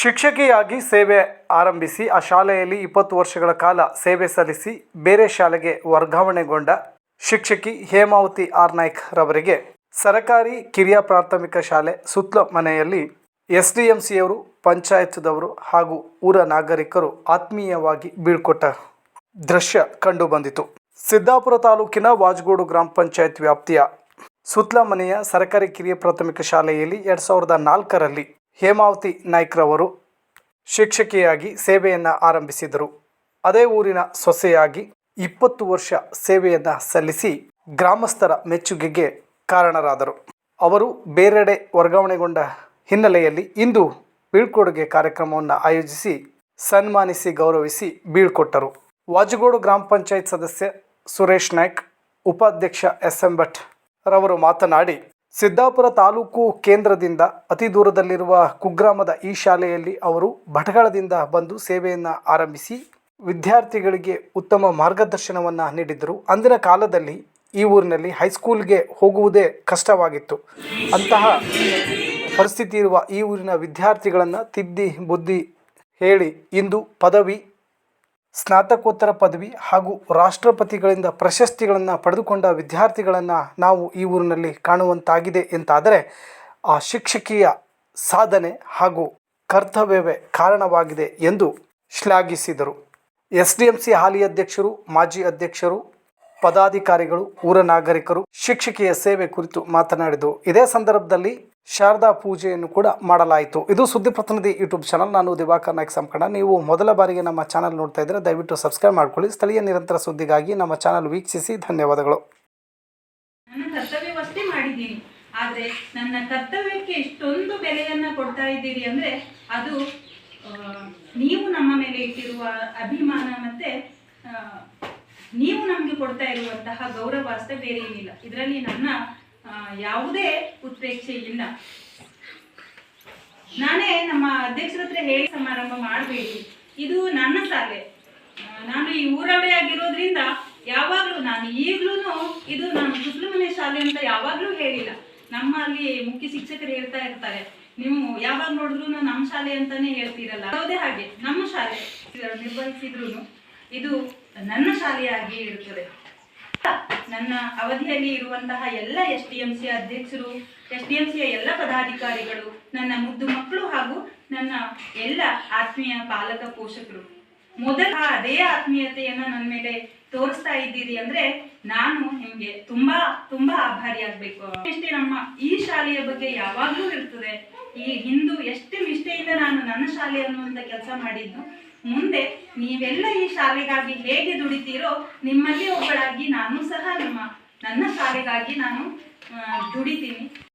ಶಿಕ್ಷಕಿಯಾಗಿ ಸೇವೆ ಆರಂಭಿಸಿ, ಆ ಶಾಲೆಯಲ್ಲಿ ಇಪ್ಪತ್ತು ವರ್ಷಗಳ ಕಾಲ ಸೇವೆ ಸಲ್ಲಿಸಿ, ಬೇರೆ ಶಾಲೆಗೆ ವರ್ಗಾವಣೆಗೊಂಡ ಶಿಕ್ಷಕಿ ಹೇಮಾವತಿ ಆರ್ ನಾಯ್ಕ್ ರವರಿಗೆ ಸರಕಾರಿ ಕಿರಿಯ ಪ್ರಾಥಮಿಕ ಶಾಲೆ ಸುತ್ತಲ ಮನೆಯಲ್ಲಿ ಎಸ್ ಡಿ ಎಂ ಸಿಯವರು ಪಂಚಾಯತ್ದವರು ಹಾಗೂ ಊರ ನಾಗರಿಕರು ಆತ್ಮೀಯವಾಗಿ ಬೀಳ್ಕೊಟ್ಟ ದೃಶ್ಯ ಕಂಡುಬಂದಿತು. ಸಿದ್ದಾಪುರ ತಾಲೂಕಿನ ವಾಜಗೋಡು ಗ್ರಾಮ ಪಂಚಾಯತ್ ವ್ಯಾಪ್ತಿಯ ಸುತ್ಲ ಮನೆಯ ಸರ್ಕಾರಿ ಕಿರಿಯ ಪ್ರಾಥಮಿಕ ಶಾಲೆಯಲ್ಲಿ ಎರಡು ಸಾವಿರದ ನಾಲ್ಕರಲ್ಲಿ ಹೇಮಾವತಿ ನಾಯ್ಕ್ರವರು ಶಿಕ್ಷಕಿಯಾಗಿ ಸೇವೆಯನ್ನು ಆರಂಭಿಸಿದರು. ಅದೇ ಊರಿನ ಸೊಸೆಯಾಗಿ ಇಪ್ಪತ್ತು ವರ್ಷ ಸೇವೆಯನ್ನು ಸಲ್ಲಿಸಿ ಗ್ರಾಮಸ್ಥರ ಮೆಚ್ಚುಗೆಗೆ ಕಾರಣರಾದರು. ಅವರು ಬೇರೆಡೆ ವರ್ಗಾವಣೆಗೊಂಡ ಹಿನ್ನೆಲೆಯಲ್ಲಿ ಇಂದು ಬೀಳ್ಕೊಡುಗೆ ಕಾರ್ಯಕ್ರಮವನ್ನು ಆಯೋಜಿಸಿ ಸನ್ಮಾನಿಸಿ ಗೌರವಿಸಿ ಬೀಳ್ಕೊಟ್ಟರು. ವಾಜಗೋಡು ಗ್ರಾಮ ಪಂಚಾಯತ್ ಸದಸ್ಯ ಸುರೇಶ್ ನಾಯ್ಕ್, ಉಪಾಧ್ಯಕ್ಷ ಎಸ್ ಎಂ ಭಟ್ ರವರು ಮಾತನಾಡಿ ಸಿದ್ದಾಪುರ ತಾಲೂಕು ಕೇಂದ್ರದಿಂದ ಅತಿ ದೂರದಲ್ಲಿರುವ ಕುಗ್ರಾಮದ ಈ ಶಾಲೆಯಲ್ಲಿ ಅವರು ಭಟಗಳದಿಂದ ಬಂದು ಸೇವೆಯನ್ನು ಆರಂಭಿಸಿ ವಿದ್ಯಾರ್ಥಿಗಳಿಗೆ ಉತ್ತಮ ಮಾರ್ಗದರ್ಶನವನ್ನು ನೀಡಿದ್ದರು. ಅಂದಿನ ಕಾಲದಲ್ಲಿ ಈ ಊರಿನಲ್ಲಿ ಹೈಸ್ಕೂಲ್ಗೆ ಹೋಗುವುದೇ ಕಷ್ಟವಾಗಿತ್ತು. ಅಂತಹ ಪರಿಸ್ಥಿತಿ ಇರುವ ಈ ಊರಿನ ವಿದ್ಯಾರ್ಥಿಗಳನ್ನು ತಿದ್ದಿ ಬುದ್ಧಿ ಹೇಳಿ ಇಂದು ಪದವಿ ಸ್ನಾತಕೋತ್ತರ ಪದವಿ ಹಾಗೂ ರಾಷ್ಟ್ರಪತಿಗಳಿಂದ ಪ್ರಶಸ್ತಿಗಳನ್ನು ಪಡೆದುಕೊಂಡ ವಿದ್ಯಾರ್ಥಿಗಳನ್ನು ನಾವು ಈ ಊರಿನಲ್ಲಿ ಕಾಣುವಂತಾಗಿದೆ ಎಂತಾದರೆ ಆ ಶಿಕ್ಷಕಿಯ ಸಾಧನೆ ಹಾಗೂ ಕರ್ತವ್ಯವೇ ಕಾರಣವಾಗಿದೆ ಎಂದು ಶ್ಲಾಘಿಸಿದರು. ಎಸ್ ಡಿ ಎಂ ಸಿ ಹಾಲಿ ಅಧ್ಯಕ್ಷರು, ಮಾಜಿ ಅಧ್ಯಕ್ಷರು, ಪದಾಧಿಕಾರಿಗಳು, ಊರ ನಾಗರಿಕರು, ಶಿಕ್ಷಕಿಯ ಸೇವೆ ಕುರಿತು ಮಾತನಾಡಿದರು. ಇದೇ ಸಂದರ್ಭದಲ್ಲಿ ಶಾರದಾ ಪೂಜೆಯನ್ನು ಕೂಡ ಮಾಡಲಾಯಿತು. ಇದು ಸುದ್ದಿ ಪ್ರತಿನಿಧಿ ಯೂಟ್ಯೂಬ್ ಚಾನಲ್. ನಾನು ದಿವಾಕರ್ ನಾಯ್ಕ ಸಂಕಣ ನೀವು ಮೊದಲ ಬಾರಿಗೆ ನಮ್ಮ ಚಾನಲ್ ನೋಡ್ತಾ ಇದ್ದರೆ ದಯವಿಟ್ಟು ಸಬ್ಸ್ಕ್ರೈಬ್ ಮಾಡ್ಕೊಳ್ಳಿ. ಸ್ಥಳೀಯ ನಿರಂತರ ಸುದ್ದಿಗಾಗಿ ನಮ್ಮ ಚಾನಲ್ ವೀಕ್ಷಿಸಿ ಧನ್ಯವಾದಗಳು. ನನ್ನ ಕರ್ತವ್ಯವಷ್ಟೇ ಮಾಡಿದ್ದೀನಿ. ಆದರೆ ನನ್ನ ಕರ್ತವ್ಯಕ್ಕೆ ಇಷ್ಟೊಂದು ಬೆಲೆಯನ್ನ ಕೊಡ್ತಾ ಇದ್ದೀರಿ ಅಂದ್ರೆ ಅದು ನೀವು ನಮ್ಮ ಮೇಲೆ ಇಟ್ಟಿರುವ ಅಭಿಮಾನ ಮತ್ತೆ ನೀವು ನಮಗೆ ಕೊಡ್ತಾ ಇರುವಂತಹ ಗೌರವ ಅಷ್ಟೇ ಬೇರೆ ಏನಿಲ್ಲ ಇದರಲ್ಲಿ ನನ್ನ ಯಾವುದೇ ಉತ್ಪ್ರೇಕ್ಷೆ ಇಲ್ಲ. ನಾನೇ ನಮ್ಮ ಅಧ್ಯಕ್ಷರ ಹತ್ರ ಹೇಳಿ ಸಮಾರಂಭ ಮಾಡಬೇಡಿ. ಇದು ನನ್ನ ಶಾಲೆ ನಾನು ಈ ಊರವೇ ಆಗಿರೋದ್ರಿಂದ ಯಾವಾಗಲೂ ನಾನು ಈಗಲೂ ಇದು ನಾನು ಕುಸ್ಲುಮನೆ ಶಾಲೆ ಅಂತ ಯಾವಾಗಲೂ ಹೇಳಿಲ್ಲ. ನಮ್ಮ ಅಲ್ಲಿ ಮುಖ್ಯ ಶಿಕ್ಷಕರು ಹೇಳ್ತಾ ಇರ್ತಾರೆ, ನೀವು ಯಾವಾಗ ನೋಡಿದ್ರು ನಮ್ಮ ಶಾಲೆ ಅಂತಾನೆ ಹೇಳ್ತೀರಲ್ಲ. ಯಾವುದೇ ಹಾಗೆ, ನಮ್ಮ ಶಾಲೆ ನಿರ್ವಹಿಸಿದ್ರು ಇದು ನನ್ನ ಶಾಲೆಯಾಗಿ ಇರುತ್ತದೆ. ನನ್ನ ಅವಧಿಯಲ್ಲಿ ಇರುವಂತಹ ಎಲ್ಲ ಎಸ್ ಡಿ ಎಂ ಸಿ ಅಧ್ಯಕ್ಷರು, ಎಸ್ ಡಿ ಎಂ ಸಿಯ ಎಲ್ಲ ಪದಾಧಿಕಾರಿಗಳು, ನನ್ನ ಮುದ್ದು ಮಕ್ಕಳು ಹಾಗೂ ನನ್ನ ಎಲ್ಲ ಆತ್ಮೀಯ ಪಾಲಕ ಪೋಷಕರು. ಮೊದಲ ಅದೇ ಆತ್ಮೀಯತೆಯನ್ನ ನನ್ನ ಮೇಲೆ ತೋರಿಸ್ತಾ ಇದ್ದೀರಿ ಅಂದ್ರೆ ನಾನು ನಿಮ್ಗೆ ತುಂಬಾ ತುಂಬಾ ಆಭಾರಿ ಆಗ್ಬೇಕು. ಎಷ್ಟೇ ನಮ್ಮ ಈ ಶಾಲೆಯ ಬಗ್ಗೆ ಯಾವಾಗ್ಲೂ ಇರ್ತದೆ. ಈ ಹಿಂದೂ ಎಷ್ಟು ನಿಷ್ಠೆಯಿಂದ ನಾನು ನನ್ನ ಶಾಲೆ ಅನ್ನುವಂತ ಕೆಲಸ ಮಾಡಿದ್ದು ಮುಂದೆ ನೀವೆಲ್ಲ ಈ ಶಾಲೆಗಾಗಿ ಹೇಗೆ ದುಡಿತೀರೋ ನಿಮ್ಮಲ್ಲಿ ಒಬ್ಬಳಾಗಿ ನಾನು ಸಹ ನಿಮ್ಮ ನನ್ನ ಶಾಲೆಗಾಗಿ ನಾನು ದುಡಿತೀನಿ.